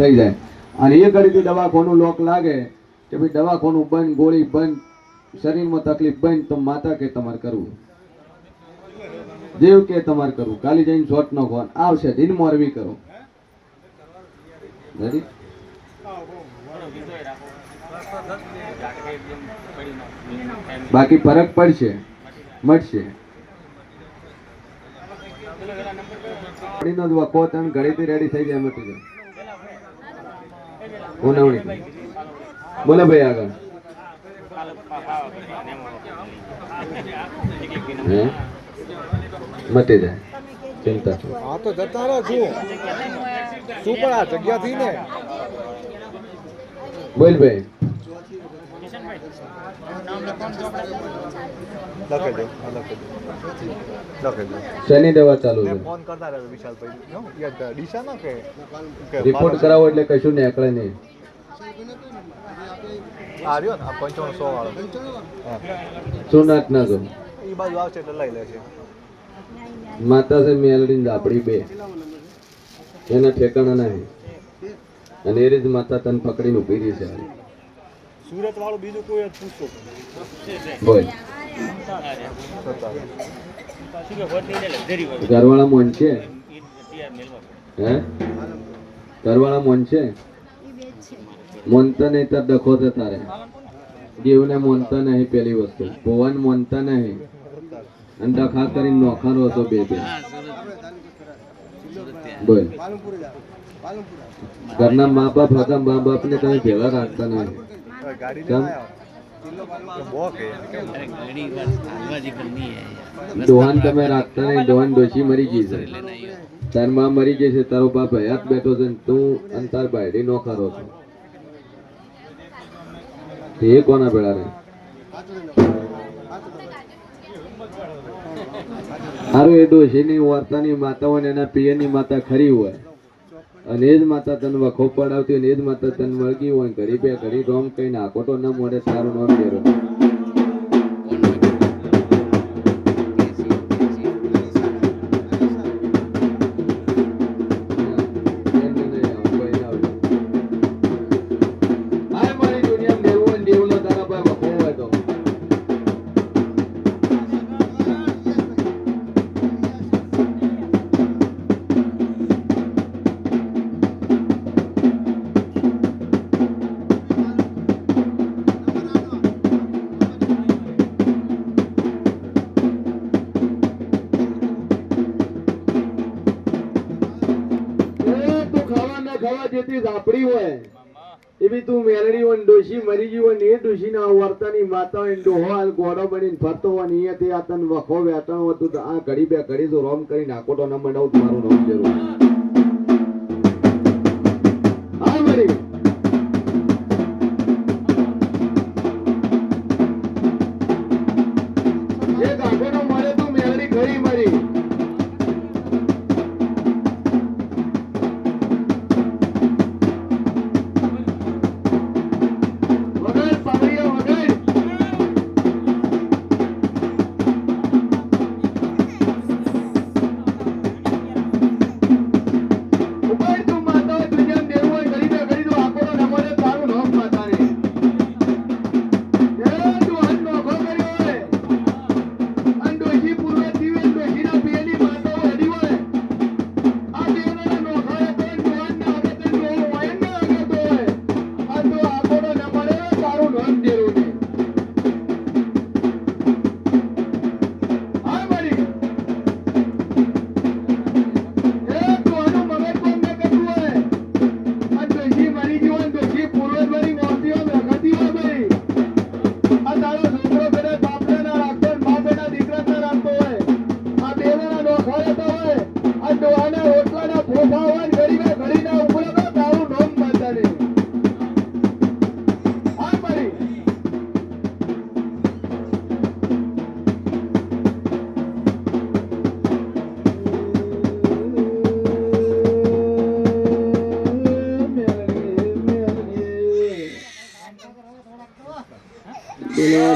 થઈ જાય. અને એ ઘડીથી દવાખાનું લોક લાગે કે ભાઈ દવાખાનું બંધ, ગોળી બંધ, શરીરમાં તકલીફ બંધ, તો માતા કે તમારે કરવું. જેવું કે તમારે કરવું. કાલી જઈને શોટ નો ફોન આવશે દિન મોરવી કરો. બાકી ફરક પડશે. મળશે. ઘડીનો જ વખો તને ઘડીથી રેડી થઈ જાય મટી જાય ઉનાવણી બોલે ભાઈ આગળ. હે? મટી જાય. ચિંતા છો હા તો જતા રહો છું શું પણ આ જગ્યા થી ને? બોલ ભાઈ. લખી દો લખી દો લખી દો શેની દવા ચાલુ છે? ફોન કરતા રહ્યો વિશાલભાઈ. નો યાર ડીસા ના કે કે રિપોર્ટ કરાવો એટલે કશું નીકળે નહીં. આ ને આ પંચાણું સો વાળો. હા. ના જો એ બાજુ આવશે એટલે લઈ લેશે. માતા છે મેલડી ને બે. એના ઠેકાણા નહીં. અને એ રીતે માતા તન પકડીને ઊભી રહી છે. સુરત વાળું બીજું કોઈ જ પૂછો બોલ. ઘરવાળા મોન છે? હે? ઘરવાળા મોન છે? મોનતા નહીં તાર ડખો છે તારે. દેવને મોનતા નહીં પેલી વસ્તુ. ભુવન મોનતા નહીં. અને ડખા કરીને નોખારો હતો બે બે. બોલ. ઘરના મા બાપ હતા મા બાપને તમે ભેગા રાખતા નહીં. દોહાન તમે રાખતા નહીં દોહાન ડોશી મરી ગઈ છે. તારમાં મરી ગઈ છે તારો બાપ હયાત બેઠો છે તું અને તાર બાયડી નોખારો છો. એ કોના પેડા રે? અરે એ ડોશીની વાર્તાની માતા હોય એના પિયરની માતા ખરી હોય. અને એ જ માતા તન વખો આવતી હોય ને એ જ માતા તન વળગી હોય ઘડી બે ઘડી રોમ કઈ નાખોટો ન મોડે સારું નામ બેરો એવી તું મેલડી હોય ડોશી મરી ગયું હોય એ ડોશી ના વર્તાની માતા હોય ડોહો હાલ ગોળો બનીને ફરતો હોય ને અહીંયાથી આ તને વખો વેટાણ હોય તું તો આ ઘડી બે ઘડી તો રોમ કરી નાખોટો ન મંડાવું તમારું નામ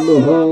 પેલા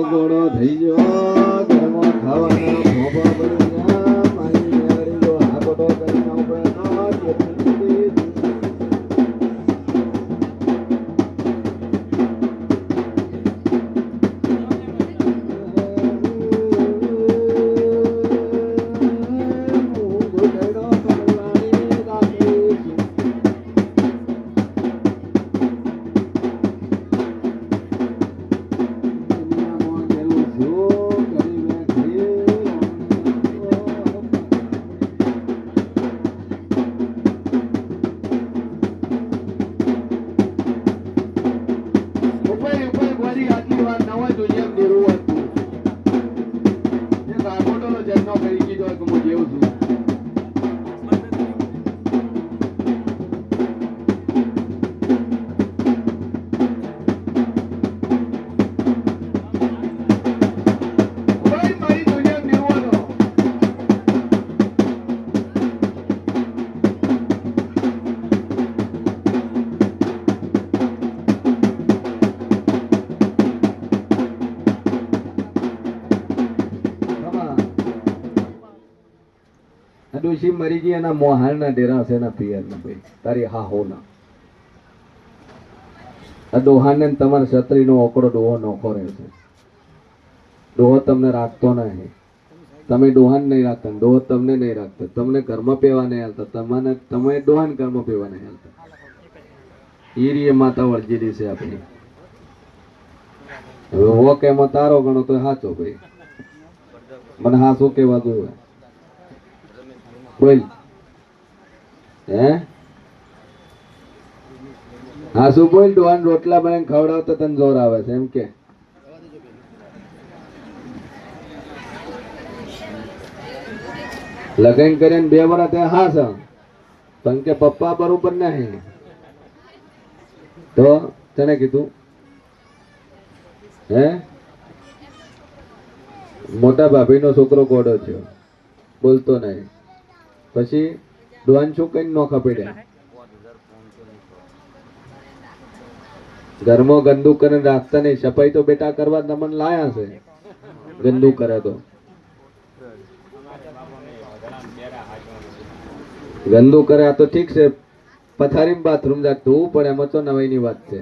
ડોશી મરી ગઈ એના મોહાળના ડેરા છે એના પિયરના ભાઈ. તારી હા હો ના. આ ડોહાને તમારા છત્રીનો ઓકડો ડોહો નોખો રહેશે. ડોહો તમને રાખતો નહીં. તમે ડોહાન નહીં રાખતા ડોહો તમને નહીં રાખતો. તમને ઘરમાં પીવા નહીં હાલતા. તમને, તમે ડોહાન ઘરમાં પીવા નહીં હાલતા. એ માતા વળજી છે આપણી. હવે હો કે એમાં તારો ગણો તો સાચો ભાઈ. મને હા શું કેવા જોઈએ બોલ. હે? હા, શું બોલ? ડોહાન રોટલા બનાવીને ખવડાવતો તને જોર આવે છે, એમ કે. લગન કરીને બે વરા ત્યાં હા છે પણ કે પપ્પા બરોબર નહીં. તો તને કીધું. હે? મોટા ભાભીનો છોકરો ગોડો છે બોલતો નહીં. પછી ડોન શું કઈ નોખા પડ્યા ઘરમાં ગંદુ કરીને રાખતા નહીં. સફાઈ તો બેટા કરવા તમને લાયા છે. ગંદુ કરે તો. ગંદુ કરે આ તો ઠીક છે. પથારી બાથરૂમ જા ધોવું પડે, એમાં તો નવાઈની વાત છે.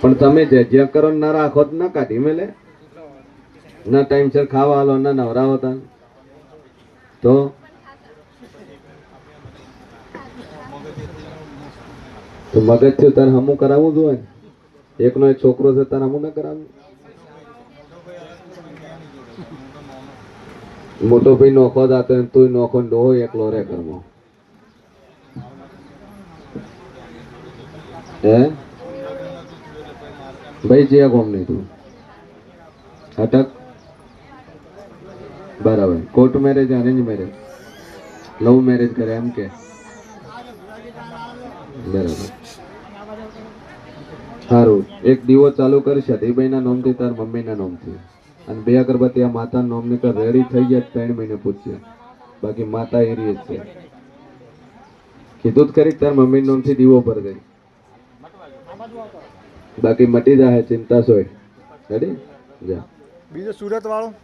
પણ તમે જે જ્યાં કરો ના રાખો તો ના કાઢી મેલે. ના ટાઈમસર ખાવા હાલો ના નવરાવો હતા તો? મગજ થયું તારે હમું કરાવવું જોઈએ એકનો એક છોકરો છે તારે હમું ના કરાવવું? મોટો ભાઈ નોખો જાતો તું નોખો ડોહો એકલો રે કરવો હે? ભાઈ, જે ગોમ નહીં તું. અટક બરાબર. Court marriage arrange marriage love marriage કરે એમ કે. બરાબર. સારું. એક દીવો ચાલુ કરી સતીભાઈના નોમથી, તાર મમ્મીના નામથી. અને બે અગરબત્તી આ માતાના નોમની કર રેડી થઈ જાય ત્રણ મહિને પૂછશે બાકી માતા એરી જ છે. કીધું જ કરી તાર મમ્મી નોમથી દીવો પર ગઈ. બાકી મટી જાય ચિંતા સોય. રેડી જા. બીજો સુરત વાળો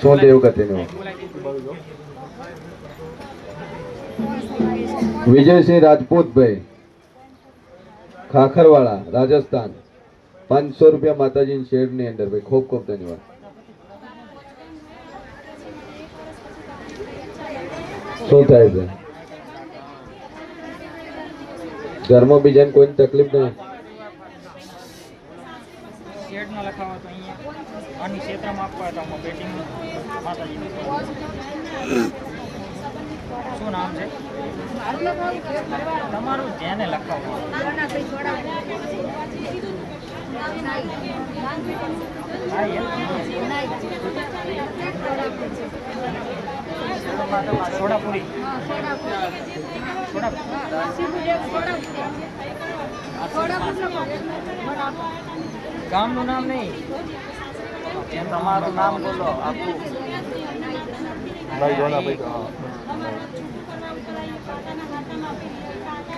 શું દેવગતિનું વિજયસિંહ રાજપૂતભાઈ, ખાખરવાળા, રાજસ્થાન. પાંચસો રૂપિયા માતાજીની શેડની અંદર ભાઈ, ખૂબ ખૂબ ધન્યવાદ. શું થાય છે? ધર્મ બીજાને કોઈ તકલીફ નહીં શેડમાં લખાવા તો આની ક્ષેત્રમાં આપવા શું નામ છે? તમારું જેને લખાવવું હા સોડાપુરી. ગામનું નામ નહીં? તમારું નામ બોલો આપું. ભાઈ જોના ભાઈ તો હા.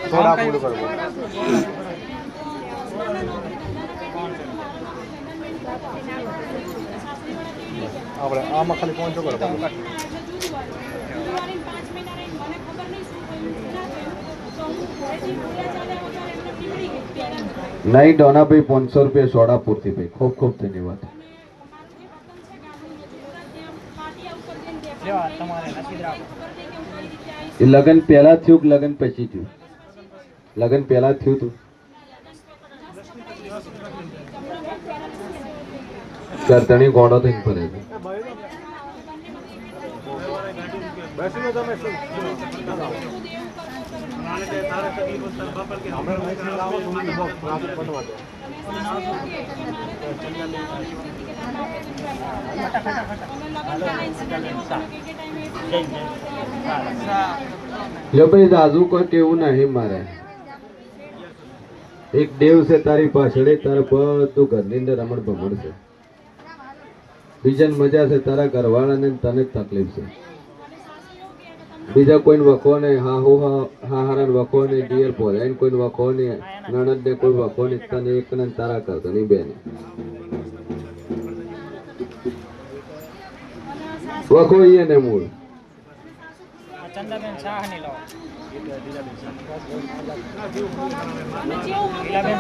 થોડા પૂરું કરવું આપણે આમાં ખાલી પહોંચો કરો? નહીં ડોનાભાઈ પાંચસો રૂપિયા સોડા પૂરતી ભાઈ. ખૂબ ખૂબ ધન્યવાદ લેવા તમારે નસીબ રાખો એ લગ્ન પહેલા થયું કે લગ્ન પછી થયું? લગ્ન પહેલા થયું તું? કરતણી ગોળો થઈને ફરે છે. તમે લે ભાઈ દાદુ કોઈ કેવું નહીં મારે. એક દેવ છે તારી પાછળ તારા બધું ઘરની અંદર રમણ ભમણ છે. બીજાને મજા છે તારા ઘરવાળાને તને જ તકલીફ છે. બીજા કોઈને વખો નહીં, હા હો, હા હા હારા વખો નહીં દિયર પોરાય કોઈને વખો નહીં, નણદને કોઈ વખો નહીં, તને એક ને તારા કરતો નહીં બેન. એ ને મૂળ. ચંદાબેન શાહની લીલાબેન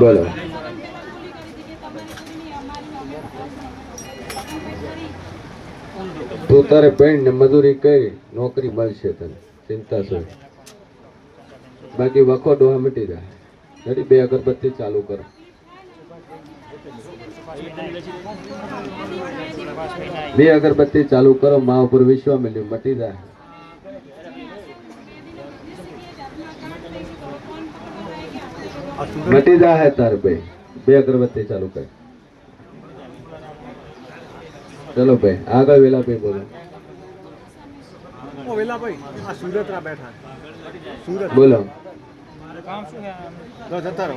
બોલો તું તારે પેન્ટ ને મજૂરી કરી નોકરી મળશે તને. ચિંતા શું બાકી વખો ડોહા મટી જાય. નડી બે અગરબત્તી ચાલુ કરો. બે અગરબત્તી ચાલુ કરો મા ઉપર વિશ્વ મળ્યું મટી જાય. મટી જાય તાર ભાઈ બે અગરબત્તી ચાલુ કર. ચલો ભાઈ આગળ વેલા ભાઈ બોલો. વેલા ભાઈ આ સુરતરા બેઠા સુરત. બોલો? જો જતા રહો.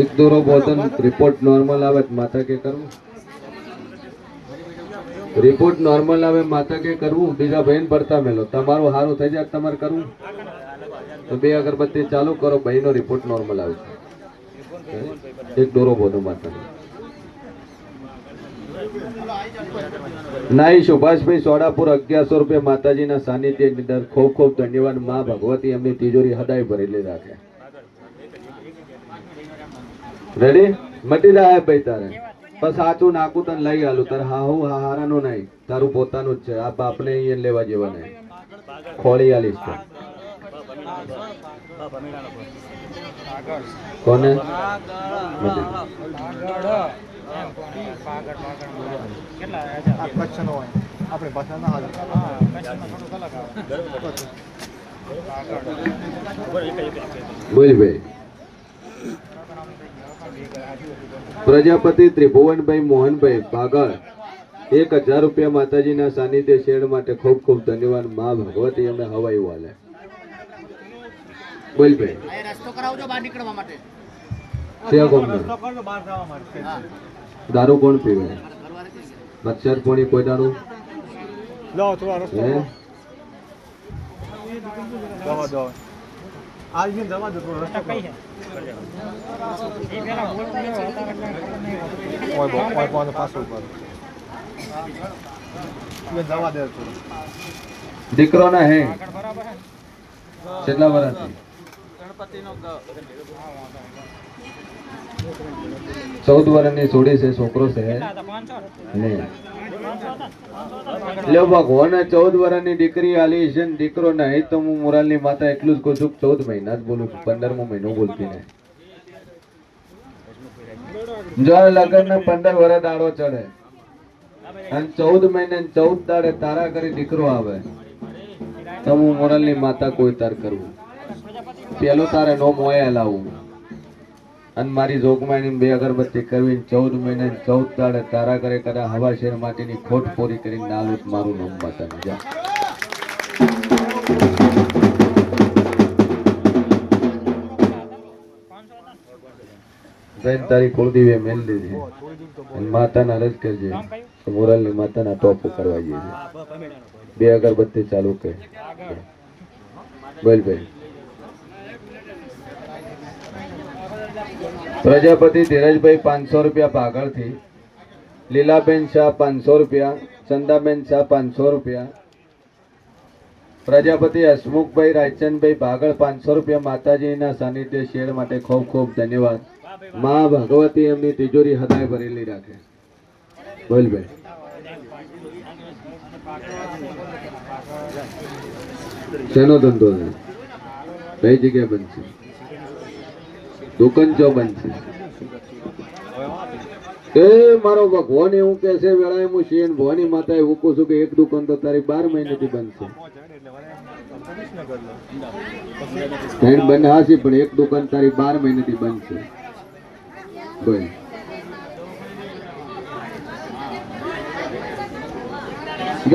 એક દોરો બોતન રિપોર્ટ નોર્મલ આવે માતા કે કરવું? રિપોર્ટ નોર્મલ આવે માતા કે કરવું? બીજા બહેન ભરતા મેલો. તમારું સારું થઈ જાય તમારે કરવું? તો બે અગરબત્તી ચાલુ કરો બહેનો રિપોર્ટ નોર્મલ આવે એક દોરો બોધો માતા નાઈ સુભાષભાઈ સોડાપુર અગિયારસો રૂપિયા માતાજીના સાનિધ્યની અંદર ખૂબ ખૂબ ધન્યવાદ. મા ભગવતી એમની તિજોરી હદાય ભરેલી રાખે. રેડી મટી જાય ભાઈ તારે. બસ સાચું નાખું તને લઈ આલું. તારે હા હું હા હારાનું નહીં. તારું પોતાનું જ છે. આ બાપને અહીંયા લેવા જેવા નહીં. ખોળી આલીશ તો. કોને? કેટલા કચ્છનો હોય. આપણે ભાષા ના હાલે બોલ ભાઈ. પ્રજાપતિ ત્રિભુવનભાઈ મોહનભાઈ બાગળ એક હજાર રૂપિયા માતાજીના સાનિધ્ય શેડ માટે ખૂબ ખૂબ ધન્યવાદ. મા ભગવતી અમે હવાઈ વાલે. બોલ ભાઈ. રસ્તો કરાવજો બહાર નીકળવા માટે. છે કોણ દારૂ કોણ પીવે? મચ્છર પોણી કોઈ દારૂ? દીકરો ના હે? કેટલા વર્ષ ગણપતિ ને? ચૌદ વર્ષની છોડી છે, છોકરો છે? લ્યો ભગવાને, ચૌદ વર્ષની દીકરી આલી છે દીકરો નહીં તો હું મોરાલની માતા એટલું જ કહું છું ચૌદ મહિના જ બોલું છું, પંદરમો મહિનો બોલતી ને જો લગ્ન ને પંદર વર્ષ દાડો ચડે. અને ચૌદ મહિને ચૌદ દાડે તારા કરી દીકરો આવે, તો હું મોરાલની માતા કોઈ તાર કરવું પેલો તારે નો મોયા લાવું અને મારી જોગમાં બે અગરબત્તી કરવી ચૌદ મહિને ચૌદ દાડે તારા કરે કરે હવા શેર માટેની ખોટ પૂરી કરીને નાલું જ મારું નામ માતાનું જા બેન, તારી કુળદેવીએ મેલ દીધી. અને માતાના રજ કરજે મોરાલની માતાના ટોપ કરવા જઈએ બે અગરબત્તી ચાલુ કર. બોલ ભાઈ પ્રજાપતિ ધીરજભાઈ પાંચસો રૂપિયા પાગળથી લીલાબેન શાહ પાંચસો રૂપિયા, ચંદાબેન શાહ પાંચસો રૂપિયા, પ્રજાપતિ હસમુખભાઈ રાયચંદભાઈ ભાગળ પાંચસો રૂપિયા, માતાજીના સાનિધ્ય શેર માટે ખૂબ ખૂબ ધન્યવાદ. મા ભગવતી એમની તિજોરી હદાય ભરેલી રાખે. બોલભાઈ. શેનો ધંધો છે? કઈ જગ્યા બનશે દુકાન બનશે. એ મારો ભગવાન એવું કે છે, વેળાએ હું શિયન ભવાની માતા હું કહું છું કે એક દુકાન તો તારી બાર મહિનેથી બનશે ત્રણ બંને હાસી પણ એક દુકાન તારી બાર મહિનેથી બનશે બોલ.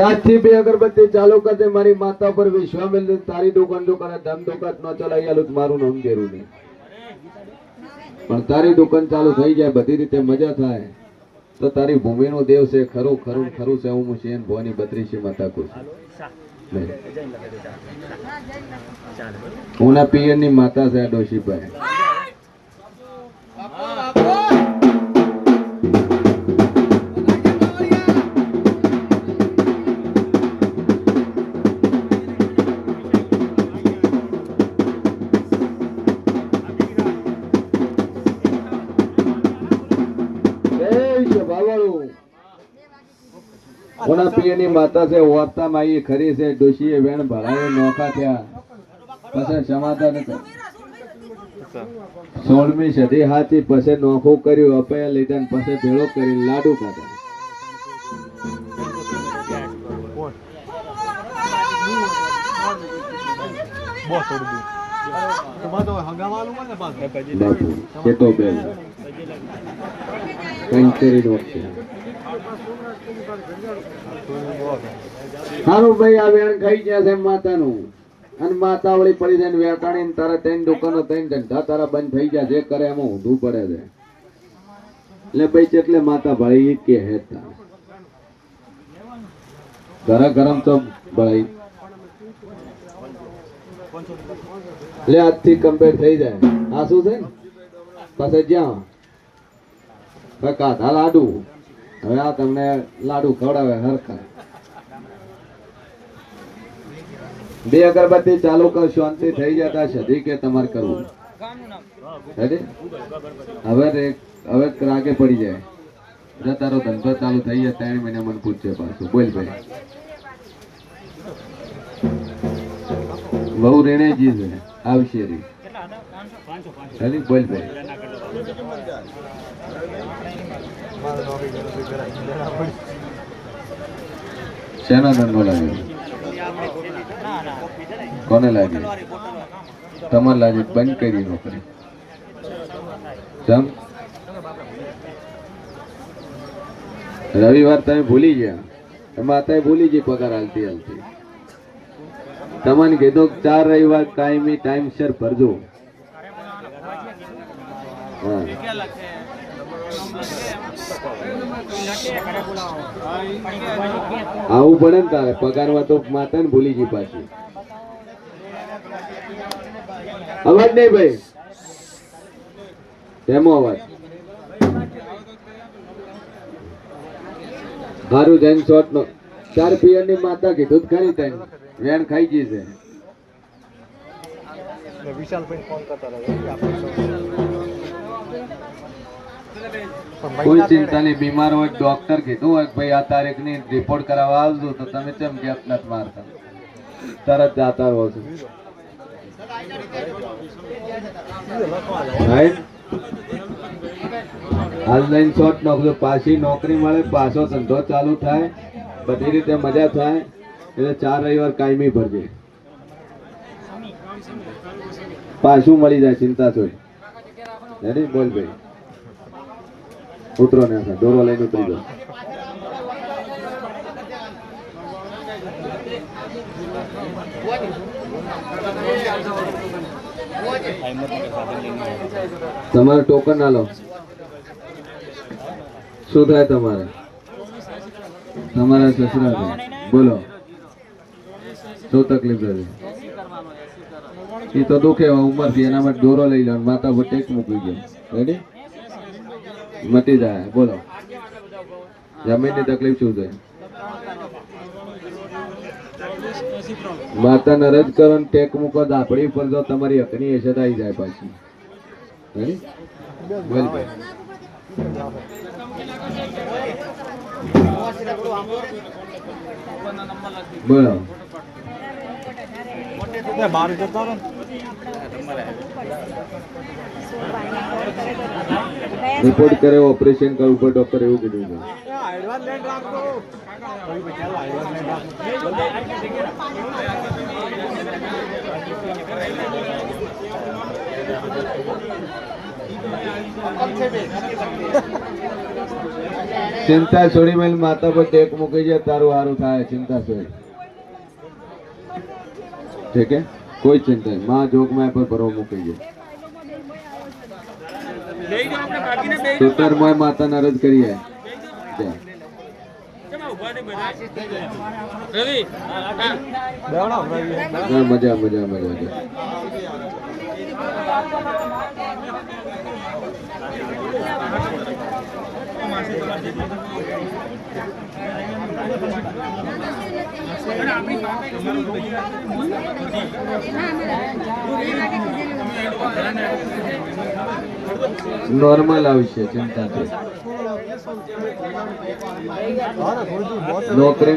આજથી બે અગરબત્તી ચાલુ કરજે મારી માતા પર વિશ્વાસ તારી દુકાન દુકાન ધમ દુકાન ન ચલાવી આલું મારું નામ દેરું નહીં. પણ તારી દુકાન ચાલુ થઈ જાય બધી રીતે મજા થાય. તો તારી ભૂમિનું દેવ છે ખરું ખરું ખરું છે હું શેન ભવાની બત્રીસી માતા કહું છું નહીં. ઉના પિયરની માતા છે આ ડોશીભાઈ. પિયરની છે વાર્તા માઈ ખરી છે, ડોશીએ વેણ ભરાય, નોખા થયા. પછી સમાધાન નથી. સોળમી સદી હાથી પછી નોખું કર્યું, અપયા લીધા ને પછી ભેળો કરી, લાડુ ખાધા. બાપુ કરી વખતે સારું ભાઈ, આ વેણ ખાઈ ગયા છે માતાનું. અને માતા વળી પડી જાય વેટાણી તારા ત્રણ દુકાનો, ત્રણ ધંધા તારા બંધ થઈ ગયા જે કરે એમાં ઊંધું પડે છે. એટલે ભાઈ ચેટલે માતા ભળી ઈ કે હેતા. ઘરે ગરમ તો ભળી. એટલે આજથી કમ્પેર થઈ જાય. આ શું છે ને? પાસે જ્યાં. કાધા લાડુ હવે આ તમને લાડુ ખવડાવે, હરખા. બે અગરબત્તી ચાલુ કર શાંતિ થઈ જતા સદી કે તમારે કરવું? હવે હવે રાગે પડી જાય. જો તારો ધંધો ચાલુ થઈ જાય ત્રણ મહિના મને પૂછશે પાછું. બોલ ભાઈ. બહુ રેણેજી છે, આવશે રી. હેડી? બોલ બોલ. શેનો ધંધો લાગ્યો? કોને લાગ્યો? તમારે લાગે બંધ કરી નોકરી જમ. રવિવાર તમે ભૂલી ગયા. માતાએ ભૂલી ગઈ પગાર હાલતી હાલતી. તમને કીધું ચાર રવિવાર કાયમી ટાઈમસર ભરજો. હા આવું પડે ને તારે. પગારમાં તો માતા ને ભૂલી ગઈ પાછી. અવાજ નહીં ભાઈ. તેમાં અવાજ? મારું જૈન શોર્ટ નો. ચાર પિયરની માતા કીધું જ ખરી તને. વેણ ખાઈ ગઈ છે. કોઈ ચિંતા નહીં બીમાર હોય ડોક્ટર કીધું હોય ભાઈ આ તારીખની રિપોર્ટ કરાવવા આવજો, તો તમે કેમ ગેપ નથી મારતા? તરત જાતા રહો છો? હાલ શોર્ટ નોકરી પાછી નોકરી મળે, પાછો ધંધો ચાલુ થાય, બધી રીતે મજા થાય, એટલે ચાર રવિવાર કાયમી ભરજે. પાછું મળી જાય, ચિંતા છોડી. રેડી? બોલ ભાઈ. ઉતરો ને દોરો લઈને ઉતરી જાઓ. તમારે ટોકન આલો શું થાય તમારે? તમારા સસરા બોલો. શું તકલીફ હતી એ તો દુખે ઉંમરથી એના માટે દોરો લઈ લો માતા પર ટેક મૂકી ગયો રેડી મટી જાય, બોલો. જમીનની તકલીફ શું છે? માતા નરજ કરો ટેક મૂકો દાપડી પર જો તમારી અકની તો આવી જાય પાછી. રેડી બોલ બોલો. જતો રહો રિપોર્ટ કરે ઓપરેશન કરવું પડે ડોક્ટર એવું કીધું છે. ચિંતા છોડી મેલ માતા પર ટેક મૂકી જાય તારું સારું થાય ચિંતા છોડી ઠીક હે? કોઈ ચિંતા નહીં. માં જોગમાં પર ભરો મૂકી જાય સુતરમય માતા નારજ કરીએ મજા મજા મજા Thank મજા. નોર્મલ આવશે, ચિંતા થઈ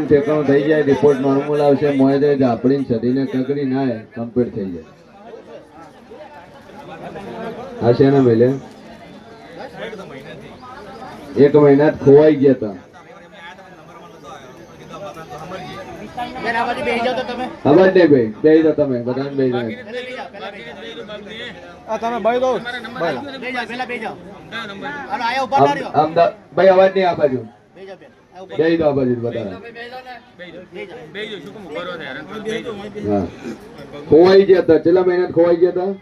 ઠેકાણું થઈ જાય રિપોર્ટ નોર્મલ આવશે મોએ જાય ઝાપડીને ને કકડી ના કમ્પ્લીટ થઈ જાય. હા છે ને ભાઈ એક મહિના જ ખોવાઈ ગયા હતા અવાજ નહીં ભાઈ બે જાઓ તમે બધા બે જાઓ. તમે ભાઈ દો ભાઈ. અવાજ નહીં આ બાજુ. બે જાઓ આ બાજુ બધા ખોવાઈ ગયા હતા. છેલ્લા મહિના ખોવાઈ ગયા હતા?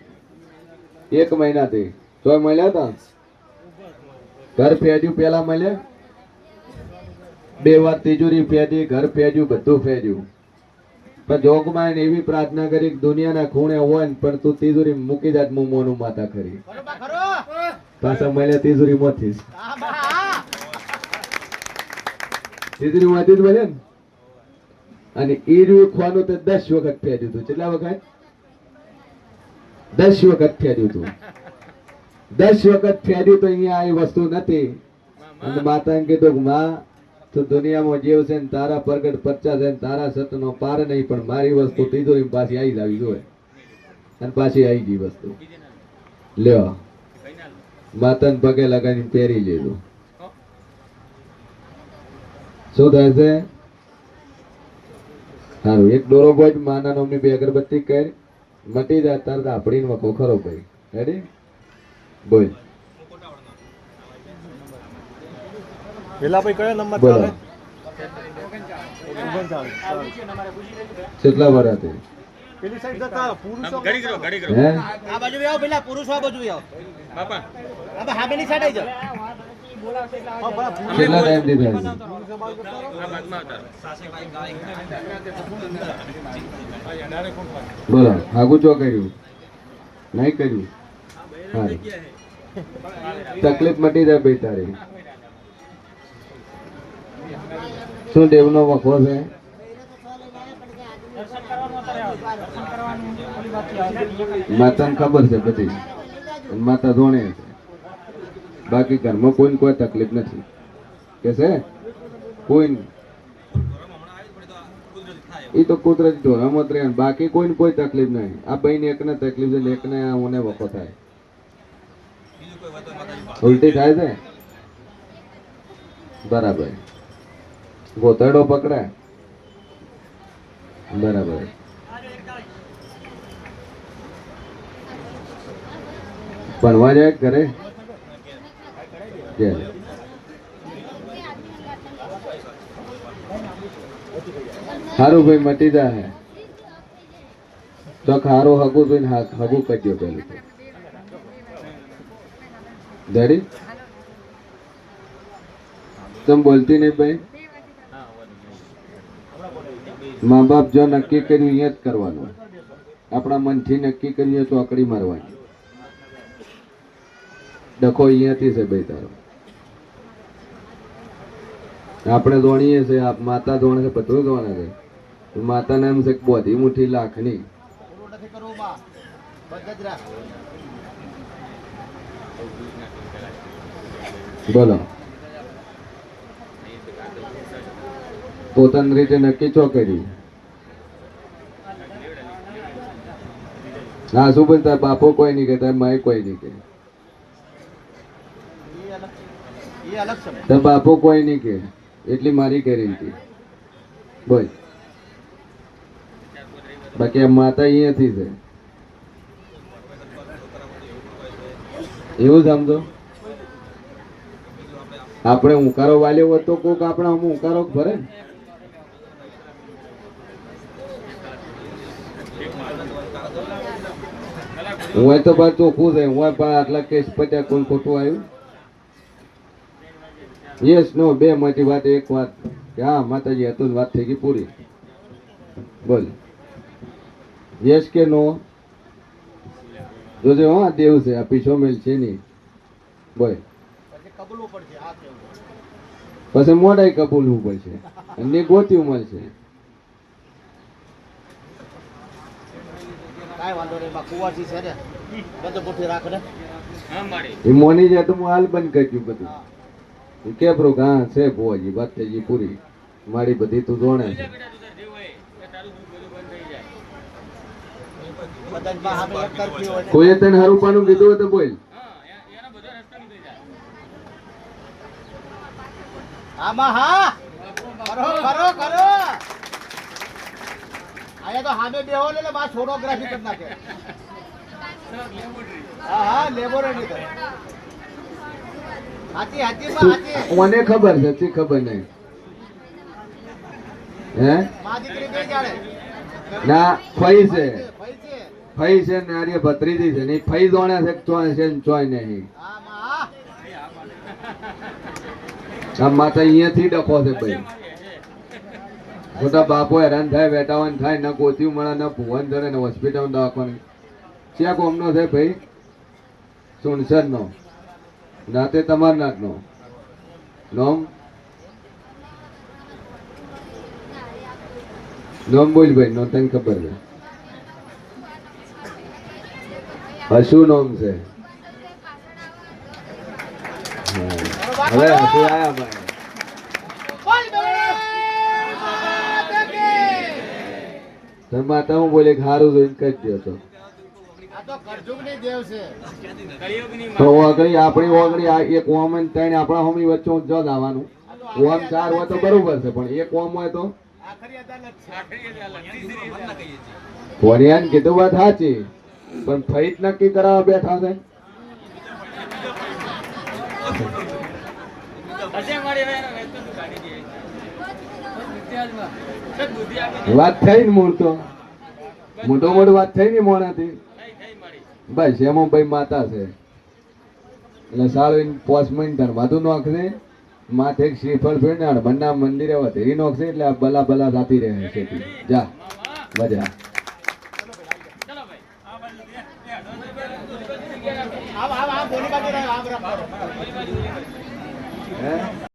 એક મહિનાથી. તો મળ્યા હતા? ઘર ફેર્યું પેલા મળ્યા? બે વાર તિજોરી ફેરી ઘર ફેર્યું બધું ફેર્યું પણ જોગમાં એવી પ્રાર્થના કરી દુનિયાના ખૂણે હોય ને પણ તું તિજોરી મૂકી જાત હું મોનું માતા કરી પાછા મળ્યા તિજોરી માંથી. તિજોરી માંથી જ મળે ને? અને એ રહ્યું ખોવાનું તો દસ વખત ફેર્યું હતું કેટલા વખત? દસ વખત ફેર્યું હતું દસ વખત ફેર્યું તો અહીંયા આ વસ્તુ નથી. અને માતા એમ કીધું કે માં તું દુનિયામાં જીવ છે ને તારા પ્રગટ પચાસ છે તારા સતનો પાર નહીં, પણ મારી વસ્તુ તિજોરી પાછી આવી જ આવી જોઈએ અને પાછી આવી ગઈ વસ્તુ. લ્યો. માતન પગે લગાવીને પહેરી લીધું શું થાય છે? સારું, એક ડોરો બોજ માના નોમની બે અગરબત્તી કરી. મટી જાય, તારે આપડીને વખો ખરો ભાઈ. રેડી બોલ. પેલા ભાઈ કયો નંબર ચાલે? કેટલા વરા તે? પેલી સાઈડ જતા પુરુષો હે? આ બાજુ આવો પેલા પુરુષો આ બાજુ આવો બાપા. બાપા હા પેલી સાઈડ આવી. બોલો આગુ ચો કર્યું? નહીં કર્યું? તકલીફ મટી જાય ભાઈ શું દેવનો વખો છે. માતાને ખબર છે બધી. માતા ધોણે છે. બાકી ઘરમાં કોઈને કોઈ તકલીફ નથી. કે છે? કોઈને. એ તો કુદરતી ધોરણમાં રહે બાકી કોઈને કોઈ તકલીફ નહીં. આ ભાઈને એકને તકલીફ છે એકને આ વખો થાય. ઉલટી થાય છે? બરાબર. ગોતડો પકડાય બરાબર. ભણવા જાય ઘરે? સારું ભાઈ, મટી જાય તો હારું હગું જોઈને હા- હગું કરજો પેલું. ડરી તમે બોલતી નહીં ભાઈ? મા બાપ જો નક્કી કર્યું અહીંયા જ કરવાનું. આપણા મનથી નક્કી કરીએ તો આકડી મારવાની. ડખો અહીંયાથી છે ભાઈ તારો. આપણે દોણીએ છે માતા દોણે છે બધું દોણે છે. માતાને એમ છે બોધી મુઠ્ઠી લાખની. બોલો. પોતાની રીતે નક્કી ચો કરી? હા, શું બોલતા? બાપો કોઈ નહીં કે તાર માય કોઈ નહીં કે તાર બાપો કોઈ નહીં કે એટલી મારી ગેરંટી બોલ. બાકી માતા અહીંયાથી છે. એવું સમજો આપણે ઉંકારો વાલ્યો હોત તો કોક આપણે આમ ઉંકારો ભરે. ને. હું તો બાર ચોખ્ખું છે હું પણ આટલા કેસ પત્યા કોઈ ખોટું આવ્યું? યસ નો બે માંથી વાત એક વાત. કે હા માતાજી હતું વાત થઈ ગઈ પૂરી. બોલ. યસ કે નો જોજે હા દેવ છે આ પીછો મેલ છે નહીં બોલ. પછી મોડાઈ કબૂલવું પડશે અને ગોત્યું મળશે કાંઈ વાંધો નહીં એમાં કુંવરજી છે ને બધું પૂઠી રાખ ને. એ મોની જાય તો હું હાલ બંધ કરી દઉં બધું. એ કે પ્રો હા છે ભુવાજી વાત થઈ પૂરી. મારી બધી તું જોણે છે. કોઈએ તને હરુપાનું કીધું હોય તો બોલ. આમાં હા. કરો કરો કરો. અહીંયા તો હામે બેહો એટલે માં સોનોગ્રાફી કરી નાખે. હા હા લેબોરેટરી કરે હાચી હાચી માં હાચી. મને ખબર છે તી ખબર નહીં. હે? મા દીકરી કઈ જાણે. ના ફઈ છે. ફઈ છે ને આર્ય ભત્રીજી છે ને ફઈ જોણે છે ચોય છે ને ચોય નહીં. આ માતા અહીંયાથી ડખો છે ભાઈ. મોટા બાપો હેરાન થાય વેટાવાન થાય ન ગોત્યું મળે ન ભુવન ધરે ને હોસ્પિટલ દવાખાને. ક્યાં કોમનો છે ભાઈ? સુણસરનો નાતે તમારનાથ નો નોમ? નોમ બોલ ભાઈ નો તને ખબર છે. હા, શું નોમ છે? હવે હસુ આયા ભાઈ બોલ બોલ માતા કી. તો માતા હું બોલે હારું જોઈને કહી દો તો. તો કરજુગની દેવ છે. તો ઓગળી આપણી ઓગળી આ એક ઓમ અને ત્રણ આપણા હોમી વચ્ચે જ આવવાનું ઓમ ચાર હોય તો બરોબર છે પણ એક ઓમ હોય તો? ભોરિયાને કીધું વાત સાચી પણ ફઈત નક્કી કરાવવા બેઠા છે. વાત થઈ ને મૂળ તો? મોટો મોટો વાત થઈ ને મોણાથી? બસ એમાં ભાઈ માતા છે. એટલે સારું પોસ મિનિટ ધર્માતું નોખશે માથે એક શ્રીફળ ફેરને હનુમાનના મંદિરે વધેરી નોખશે એટલે બલા બલા રાતી રહે છે. જા, મજા.